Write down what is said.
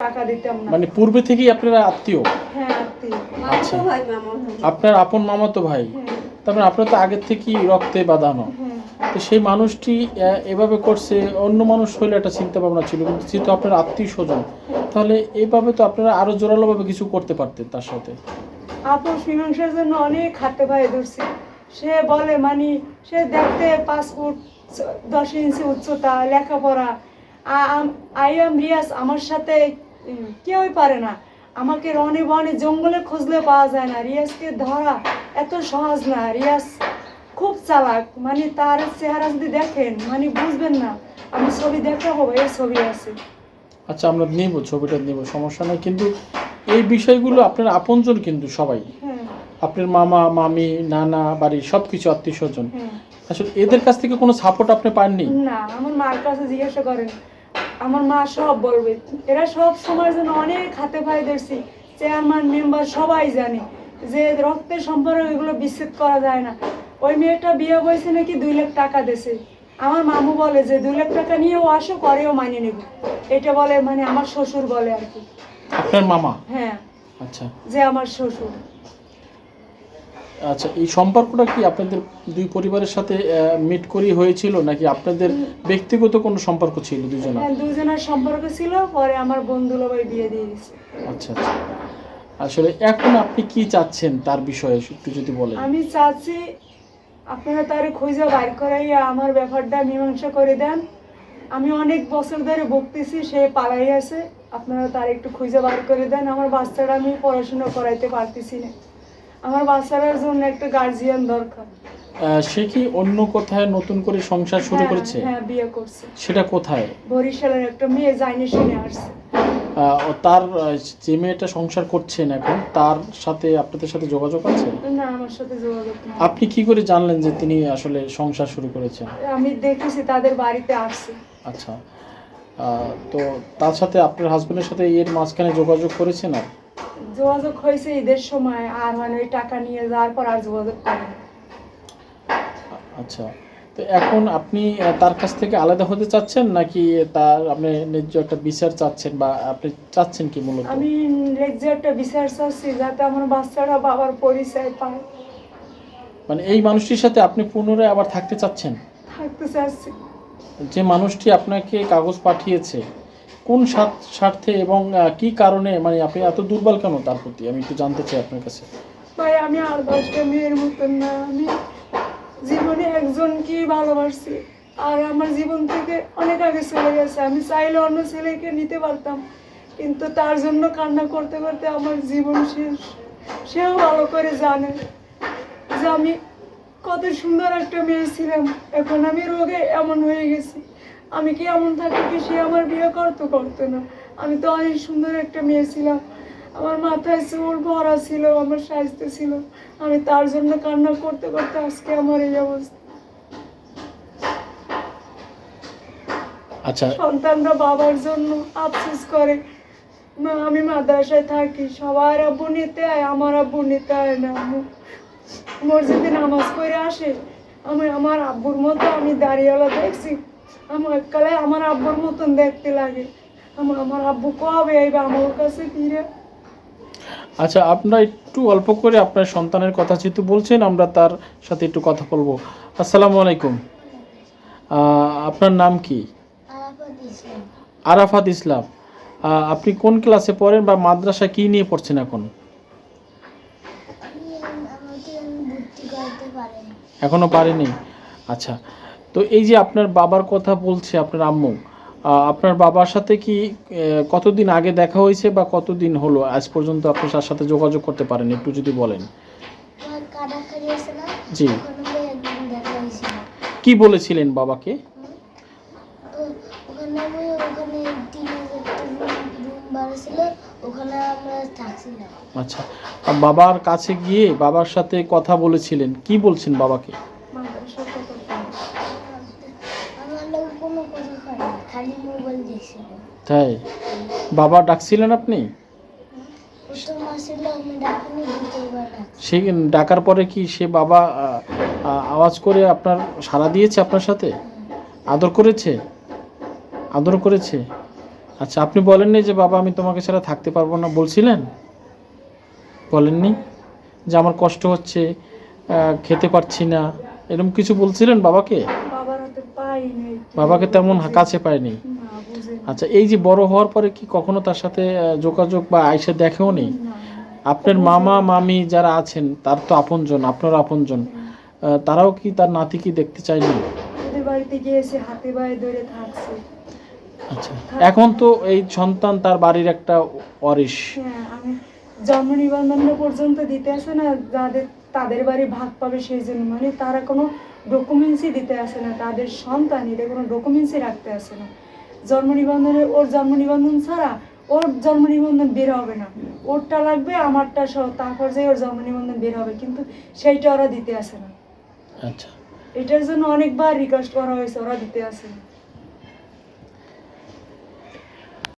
টাকা দিতাম না। মানে পূর্বে থেকেই আপনারা আত্মীয়? হ্যাঁ আত্মীয়। আচ্ছা। ভাই মামা ভাই। আপনার আপন মামাতো ভাই। হ্যাঁ। তারপরে আপনার তো আগের থেকেই রক্তে বাঁধানো। হ্যাঁ। তো সেই মানুষটি এভাবে করছে অন্য মানুষ হইলে একটা চিন্তা ভাবনা ছিল কিন্তু যেহেতু আপনার আত্মীয় স্বজন তাহলে এইভাবে তো আপনারা আরও জোরালোভাবে কিছু করতে পারতেন তার সাথে? আপোষ মীমাংসার জন্য অনেক হাতে পায়ে ধরছে। সে বলে মানে সে দেখতে পাঁচ ফুট দশ ইঞ্চি উচ্চতা লেখাপড়া। আই এম রিয়াজ আমার সাথে কেউই পারে না। আমাকে রনে বনে জঙ্গলে খুঁজলে পাওয়া যায় না। রিয়াজকে ধরা এত সহজ না। রিয়াজ খুব চালাক। মানে তার চেহারা যদি দেখেন মানে বুঝবেন না। আমি ছবি দেখাবো এই ছবি আছে। আচ্ছা আমরা নিব ছবিটা নিব সমস্যা নাই। কিন্তু এই বিষয়গুলো আপনার আপনজন কিন্তু সবাই। হ্যাঁ। আপনার মামা মামি নানা বাড়ি সব কিছু আত্মীয় স্বজন। হ্যাঁ। আসলে এদের কাছ থেকে কোনো সাপোর্ট আপনি পাননি? না আমার মার কাছে জিজ্ঞাসা করেন। আমার মা সব বলবে। এরা সব সময় জন্য অনেক হাতে পায়ে ধরছি। চেয়ারম্যান মেম্বার সবাই জানে যে রক্তের সম্পর্ক এগুলো বিচ্ছেদ করা যায় না। ওই মেয়েটা বিয়ে বয়সে নাকি দুই লাখ টাকা দেছে আমার মামু বলে যে দুই লাখ টাকা নিয়েও আসো করেও মানিয়ে নেবে। এটা বলে মানে আমার শ্বশুর বলে আর কি। আপনার মামা? হ্যাঁ। আচ্ছা। যে আমার শ্বশুর। আচ্ছা এই সম্পর্কটা কি আপনাদের দুই পরিবারের সাথে মিট করি হয়েছিল নাকি আপনাদের ব্যক্তিগত কোনো সম্পর্ক ছিল দুজনের? হ্যাঁ দুজনের সম্পর্ক ছিল পরে আমার বন্ধুলো ভাই বিয়ে দিয়ে দিয়েছে। আচ্ছা আচ্ছা। আসলে এখন আপনি কি চাচ্ছেন তার বিষয়ে একটু যদি বলেন? আমি চাচ্ছি আপনারা তার খুঁজে বাইর করাইয়া আমার ব্যাপারটা মীমাংসা করে দেন। আমি অনেক বছর ধরে ভুগতেছি সে পালাই আছে আপনারা তার একটু খুঁজে বার করে দেন। আমার বাচ্চারা আমি পড়াশোনা করাইতে পারতেছি না। আমার বাচ্চাটার জন্য একটা গার্জিয়ান দরকার। সে কি অন্য কোথায় নতুন করে সংসার শুরু হ্যাঁ, করেছে? হ্যাঁ বিয়ে করছে। সেটা কোথায়? বরিশালের একটা মেয়ে জাইনে শুনে আসছে। তার যে মেয়েটা সংসার করছেন এখন তার সাথে আপনাদের সাথে যোগাযোগ আছে? না আমার সাথে যোগাযোগ আপনি কি করে জানলেন যে তিনি আসলে সংসার শুরু করেছেন? আমি দেখেছি তাদের বাড়িতে আসছে। আচ্ছা। তো তার সাথে আপনার হাজবেন্ডের সাথে এর মাঝখানে যোগাযোগ করেছেন আর? যোগাযোগ হয়েছে ঈদের সময় আর মানে ওই টাকা নিয়ে যাওয়ার পর আর যোগাযোগ করেনি। আচ্ছা তো এখন আপনি তার কাছ থেকে আলাদা হতে চাচ্ছেন নাকি তার আপনি ন্যায্য একটা বিচার চাচ্ছেন বা আপনি চাচ্ছেন কি মূলত? আমি লেকচারটা বিচার চাচ্ছি যাতে আমার বাচ্চারা বাবার পরিচয় পায়। মানে এই মানুষটির সাথে আপনি পুনরায় আবার থাকতে চাচ্ছেন? থাকতে চাচ্ছি। যে মানুষটি আপনাকে কাগজ পাঠিয়েছে কোন স্বার্থ- এবং কি কারণে মানে আপনি এত দুর্বল কেন তার প্রতি? আমি একটু জানতে চাই আপনার কাছে। ভাই, আমি আর দশটা মেয়ের মতন না। আমি জীবনে একজনকেই ভালোবাসছি আর আমার জীবন থেকে অনেক আগে চলে গেছে। আমি চাইলে অন্য ছেলেকে নিতে পারতাম। কিন্তু তার জন্য কান্না করতে করতে আমার জীবন শেষ। সেও ভালো করে জানে যে আমি কত সুন্দর একটা মেয়ে ছিলাম। এখন আমি রোগে এমন হয়ে গেছি। আমি কি এমন থাকি কি সে আমার বিয়ে করতো করতো না? আমি তো অনেক সুন্দর একটা মেয়ে ছিলাম। আমার মাথায় চুল ভরা ছিল আমার স্বাস্থ্য ছিল। আমি তার জন্য কান্না করতে করতে আজকে আমার এই অবস্থা। আচ্ছা। সন্তানরা বাবার জন্য আফসোস করে। মা আমি মাদ্রাসায় থাকি। সবার আব্বু নিতে আয় আমার আব্বু নিতে আয় না মসজিদে নামাজ পড়ে আসে। আমি আমার আব্বুর মতো আমি দাঁড়িয়েলা দেখছি। আমার কালে আমার আব্বুর মতন দেখতে লাগে। আমার আমার আব্বু কবে আইবে আমার কাছে ফিরে? আচ্ছা আপনারা একটু অল্প করে আপনার সন্তানের কথা যেহেতু বলছেন আমরা তার সাথে একটু কথা বলব। আসসালামু আলাইকুম। আপনার নাম কি? আরাফাত ইসলাম। আপনি কোন ক্লাসে পড়েন বা মাদ্রাসা কি নিয়ে পড়ছেন এখন? এখনও পারেনি আচ্ছা। তো এই যে আপনার বাবার কথা বলছে আপনার আম্মু আপনার বাবার সাথে কি কতদিন আগে দেখা হয়েছে বা কতদিন হলো? আজ পর্যন্ত আপনি তার সাথে যোগাযোগ করতে পারেন একটু যদি বলেন। জি। কি বলেছিলেন বাবাকে? আচ্ছা বাবার কাছে গিয়ে বাবার সাথে কথা বলেছিলেন কি বলছেন বাবাকে মাদ্রাসার কথা বলে। আমার লোক কোনো কথা হয় না খালি মোবাইল দেখছিল তাই? বাবা ডাকছিলেন আপনি? প্রথম আসছিল আমি ডাকিনি দ্বিতীয়বার ডাকছি সে ডাকার পরে কি সে বাবা আওয়াজ করে আপনার সাড়া দিয়েছে আপনার সাথে? আদর করেছে? আদর করেছে? আচ্ছা আপনি বলেননি যে, বাবা, আমি তোমাকে ছাড়া থাকতে পারব না। বলছিলেন? বলেননি? যে, আমার কষ্ট হচ্ছে খেতে পারছি না। এরকম কিছু বলছিলেন বাবাকে বাবার হাতে পাই নেই বাবাকে তেমন কাছে পায়নি। আচ্ছা এই যে বড় হওয়ার পরে কি কখনো তার সাথে যোগাযোগ বা আইসা দেখেও নেই? আপনার মামা মামি যারা আছেন তার তো আপনজন আপনার আপনজন তারাও কি তার নাতি কি দেখতে চায়নি? আচ্ছা এখন তো এই সন্তান তার বাড়ির একটা অরিস হ্যাঁ জন্ম নিবন্ধন পর্যন্ত দিতে আসে না যাদের তাদের বাড়ি ভাগ পাবে সেই জন্য। মানে তারা কোনো ডকুমেন্টসই দিতে আসে না তাদের সন্তান এটা কোনো ডকুমেন্টসই রাখতে আসে না। জন্ম নিবন্ধনে ওর জন্ম নিবন্ধন ছাড়া ওর জন্ম নিবন্ধন বের হবে না। ওরটা লাগবে আমারটা সহ তারপর যে ওর জন্ম নিবন্ধন বের হবে কিন্তু সেইটা ওরা দিতে আসে না। আচ্ছা। এটার জন্য অনেকবার রিকোয়েস্ট করা হয়েছে ওরা দিতে আসে না।